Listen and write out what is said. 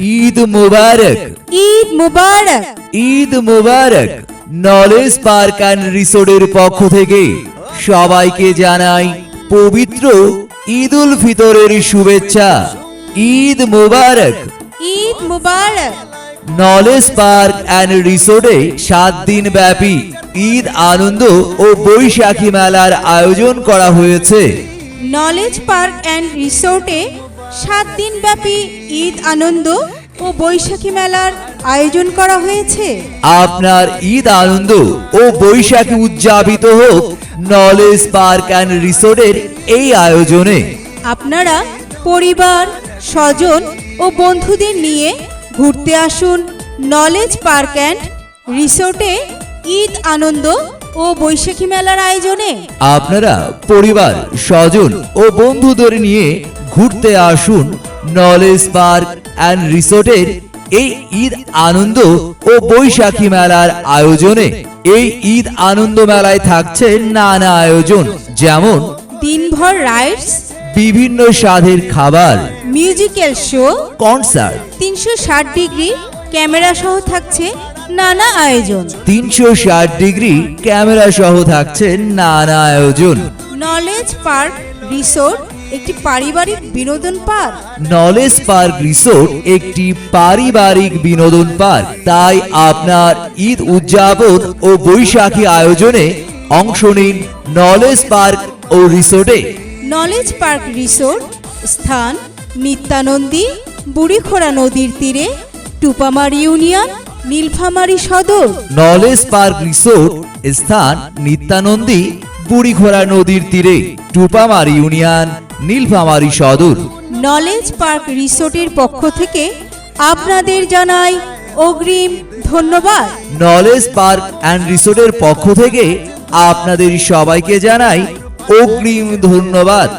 ঈদ মুবারক। ঈদ মুবারক। ঈদ মুবারক। নলেজ পার্ক অ্যান্ড রিসোর্টের পক্ষ থেকে সবাইকে জানাই পবিত্র ঈদ উল ফিতরের শুভেচ্ছা। ঈদ মুবারক। ঈদ মুবারক। নলেজ পার্ক অ্যান্ড রিসোর্টে সাত দিন ব্যাপী ঈদ আনন্দ ও বৈশাখী মেলার আয়োজন করা হয়েছে। নলেজ পার্ক অ্যান্ড রিসোর্টে সাত দিন ব্যাপী ঈদ আনন্দ ও বৈশাখী মেলার আয়োজন করা হয়েছে। আপনার ঈদ আনন্দ ও বৈশাখী উদযাপিত হোক নলেজ পার্ক অ্যান্ড রিসোর্টের এই আয়োজনে। আপনারা পরিবার স্বজন ও বন্ধুদের নিয়ে ঘুরতে আসুন নলেজ পার্ক অ্যান্ড রিসোর্টে ঈদ আনন্দ ও বৈশাখী মেলার আয়োজনে। আপনারা পরিবার স্বজন ও বন্ধুদের নিয়ে ঘুরতে আসুন নলেজ পার্ক অ্যান্ড রিসোর্টের এই ঈদ আনন্দ ও বৈশাখী মেলার আয়োজনে। এই ঈদ আনন্দ মেলায় থাকছে নানা আয়োজন যেমন দিনভর রাইডস বিভিন্ন স্বাদের খাবার মিউজিক্যাল শো কনসার্ট তিনশো ষাট ডিগ্রি ক্যামেরা সহ থাকছে নানা আয়োজন। তিনশো ষাট ডিগ্রি ক্যামেরা সহ থাকছে নানা আয়োজন। নলেজ পার্ক রিসোর্ট একটি পারিবারিক বিনোদন পার্ক। নলেজ পার্ক রিসোর্ট একটি পারিবারিক বিনোদন পার্ক। তাই আপনার ঈদ উদযাপন ও বৈশাখী আয়োজনে অংশ নিন নলেজ পার্ক ও রিসোর্টে। নলেজ পার্ক রিসোর্ট স্থান নিত্যানন্দী বুড়িখোড়া নদীর তীরে টুপামার ইউনিয়ন নীলফামারী সদর। নলেজ পার্ক রিসোর্ট স্থান নিত্যানন্দী বুড়িঘোড়া নদীর তীরে টুপামার ইউনিয়ন নীলফামারি সদর। নলেজ পার্ক রিসোর্টের পক্ষ থেকে আপনাদের জানাই অগ্রিম ধন্যবাদ। নলেজ পার্ক অ্যান্ড রিসোর্টের পক্ষ থেকে আপনাদের সবাইকে জানাই অগ্রিম ধন্যবাদ।